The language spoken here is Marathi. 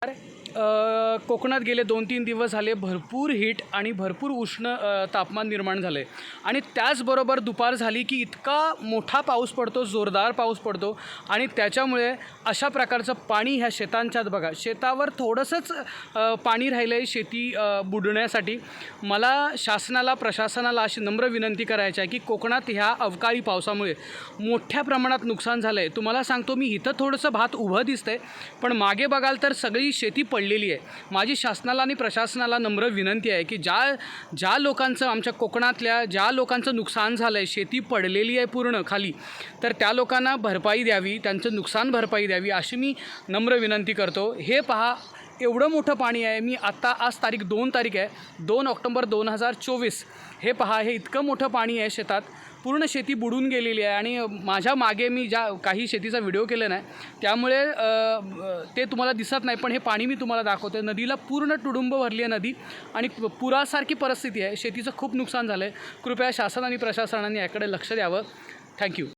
¿Vale? कोकणात गेले दोन तीन दिवस झाले भरपूर हीट आणि भरपूर उष्ण तापमान निर्माण झालं आहे आणि त्याचबरोबर दुपार झाली की इतका मोठा पाऊस पडतो जोरदार पाऊस पडतो आणि त्याच्यामुळे अशा प्रकारचं पाणी ह्या शेतांच्यात बघा शेतावर थोडंसंच पाणी राहिलं आहे शेती बुडण्यासाठी. मला शासनाला प्रशासनाला अशी नम्र विनंती करायची आहे की कोकणात ह्या अवकाळी पावसामुळे मोठ्या प्रमाणात नुकसान झालं आहे तुम्हाला सांगतो मी इथं थोडंसं भात उभं दिसतंय पण मागे बघाल तर सगळी शेती पडली पडलेली आहे. माझी शासनाला आणि प्रशासनाला नम्र विनंती आहे की ज्या ज्या लोकांचं आमच्या कोकणातल्या ज्या लोकांचं नुकसान झालं आहे शेती पडलेली आहे पूर्ण खाली तर त्या लोकांना भरपाई द्यावी त्यांचं नुकसान भरपाई द्यावी अशी मी नम्र विनंती करतो. हे पहा एवढं मोठं पाणी आहे. मी आत्ता आज तारीख दोन तारीख आहे. दोन ऑक्टोंबर दोन हजार चोवीस. हे पहा हे इतकं मोठं पाणी आहे शेतात. पूर्ण शेती बुडून गेलेली आहे आणि माझ्या मागे मी ज्या काही शेतीचा व्हिडिओ केला नाही त्यामुळे ते तुम्हाला दिसत नाही पण हे पाणी मी तुम्हाला दाखवतो नदीला पूर्ण तुडुंब भरली आहे नदी आणि पुरासारखी परिस्थिती आहे. शेतीचं खूप नुकसान झालं आहे कृपया शासन आणि प्रशासनाने याकडे लक्ष द्यावं. थँक्यू